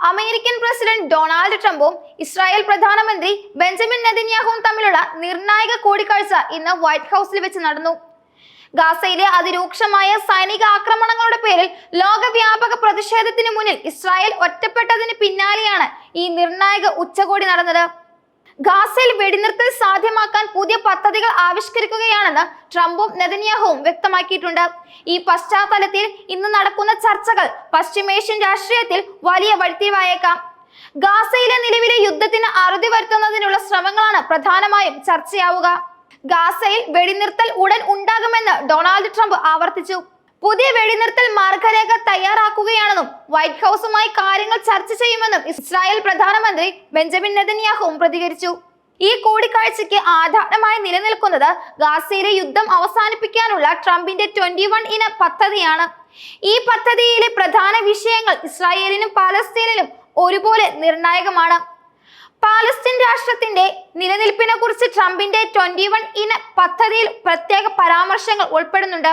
American president Donald ട്രംപും Israel പ്രധാനമന്ത്രി Benjamin നെതന്യാഹുവും തമ്മിലുള്ള നിർണായക കൂടിക്കാഴ്ച ഇന്ന് വൈറ്റ് ഹൗസിൽ വെച്ച് നടന്നു. ഗാസയിലെ അതിരൂക്ഷമായ സൈനിക ആക്രമണങ്ങളുടെ പേരിൽ ലോകവ്യാപക പ്രതിഷേധത്തിന് മുന്നിൽ ഇസ്രായേൽ ഒറ്റപ്പെട്ടതിന് പിന്നാലെയാണ് ഈ നിർണായക ഉച്ചകോടി നടന്നത്. ഗാസയിൽ വെടിനിർത്തൽ ആവിഷ്കരിക്കുകയാണെന്ന് ട്രംപും നെതന്യാഹുവും വ്യക്തമാക്കിയിട്ടുണ്ട്. ഈ പശ്ചാത്തലത്തിൽ ഇന്ന് നടക്കുന്ന ചർച്ചകൾ പശ്ചിമേഷ്യൻ രാഷ്ട്രീയത്തിൽ വലിയ വഴിത്തിരിവായേക്കാം. ഗാസയിലെ നിലവിലെ യുദ്ധത്തിന് അറുതി വരുത്തുന്നതിനുള്ള ശ്രമങ്ങളാണ് പ്രധാനമായും ചർച്ചയാവുക. ഗാസയിൽ വെടിനിർത്തൽ ഉടൻ ഉണ്ടാകുമെന്ന് ഡൊണാൾഡ് ട്രംപ് ആവർത്തിച്ചു. പുതിയ വെടിനിർത്തൽ മാർഗരേഖ തയ്യാറാക്കുകയാണെന്നും വൈറ്റ് ഹൗസുമായി കാര്യങ്ങൾ ചർച്ച ചെയ്യുമെന്നും ഇസ്രായേൽ പ്രധാനമന്ത്രി ബെഞ്ചമിൻ നെതന്യാഹുവും പ്രതികരിച്ചു. ഈ കൂടിക്കാഴ്ചയ്ക്ക് ആധാരമായി നിലനിൽക്കുന്നത് ഗാസയിലെ യുദ്ധം അവസാനിപ്പിക്കാനുള്ള ട്രംപിന്റെ ട്വന്റി വൺ ഇന പദ്ധതിയാണ്. ഈ പദ്ധതിയിലെ പ്രധാന വിഷയങ്ങൾ ഇസ്രായേലിനും പാലസ്തീനിലും ഒരുപോലെ നിർണായകമാണ്. പാലസ്തീൻ രാഷ്ട്രത്തിന്റെ നിലനിൽപ്പിനെ കുറിച്ച് ട്രംപിന്റെ ട്വന്റി വൺ ഇന പദ്ധതിയിൽ പ്രത്യേക പരാമർശങ്ങൾ ഉൾപ്പെടുന്നുണ്ട്.